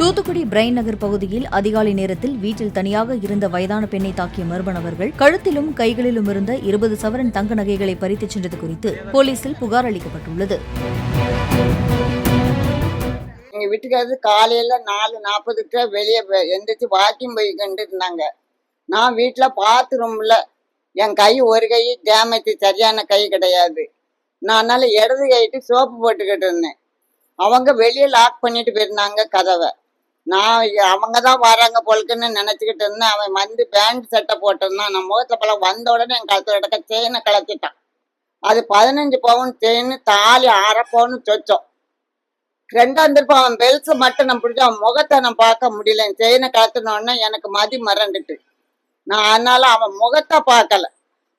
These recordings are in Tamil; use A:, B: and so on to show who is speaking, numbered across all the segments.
A: தூத்துக்குடி பிரைன் நகர் பகுதியில் அதிகாலை நேரத்தில் வீட்டில் தனியாக இருந்த வயதான பெண்ணை தாக்கிய மர்ம நபர்கள் கழுத்திலும் கைகளிலும் இருந்த இருபது சவரன் தங்க நகைகளை பறித்துச் சென்றது குறித்து போலீசில் புகார் அளிக்கப்பட்டுள்ளது.
B: எங்க வீட்டுக்காரரு காலையில நாலு நாற்பதுக்கு வெளியே எந்திரிச்சு வாக்கிங் போய்கிட்டு இருந்தாங்க நான் வீட்டுல பாத்ரூம்ல என் கை ஒரு கை டேமேஜ் சரியான கை கிடையாது. நான் அதனால இடது கைட்டு சோப்பு போட்டுக்கிட்டு இருந்தேன். அவங்க வெளியே லாக் பண்ணிட்டு போயிருந்தாங்க கதவை. நான் அவங்க தான் வராங்க பொழுக்குன்னு நினச்சிக்கிட்டு இருந்தேன். அவன் வந்து பேண்ட் சட்டை போட்டிருந்தான். நான் முகத்துல பழம் வந்த உடனே என் கழுத்துல இடக்க செயினை கலத்திட்டான் அது பதினஞ்சு பவுன் செயின் தாலி அரை பவுன் சொச்சோம். ரெண்டாம் திருப்பம் அவன் பெல்ஸ் மட்டும் நான் பிடிச்ச அவன் முகத்தை நான் பார்க்க முடியல. என் செயினை கலத்தினோடனே எனக்கு மதி மறந்துட்டு. நான் அதனால அவன் முகத்தை பார்க்கல.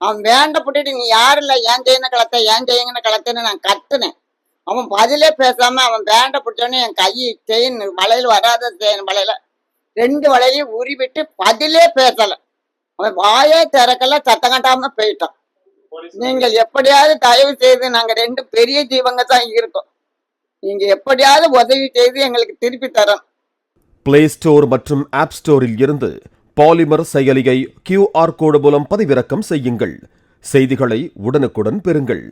B: அவன் வேண்டப்பட்டுட்டு நீ யாரு இல்லை? ஏன் செயினை கலத்த ஏன் செய்யுங்கன்னு கலத்துன்னு நான் கத்துனேன். அவன் பதிலே பேசாம அவன் வேண்டப்பட்டோன்னே என் கை செயின் வலையில் வராத செயின் வளையல ரெண்டு வளையலையும் உருவிட்டு பதிலே பேசல. அவன் வாயே திறக்கல சத்தம் கட்டாம போயிட்டான். நீங்கள் எப்படியாவது தயவு செய்து நாங்க ரெண்டு பெரிய ஜீவங்க தான் இருக்கோம். நீங்க எப்படியாவது உதவி செய்து எங்களுக்கு திருப்பி தரணும்.
C: பிளே ஸ்டோர் மற்றும் ஆப் ஸ்டோரில் இருந்து பாலிமர் செயலியை கியூஆர் கோடு மூலம் பதிவிறக்கம் செய்யுங்கள். செய்திகளை உடனுக்குடன் பெறுங்கள்.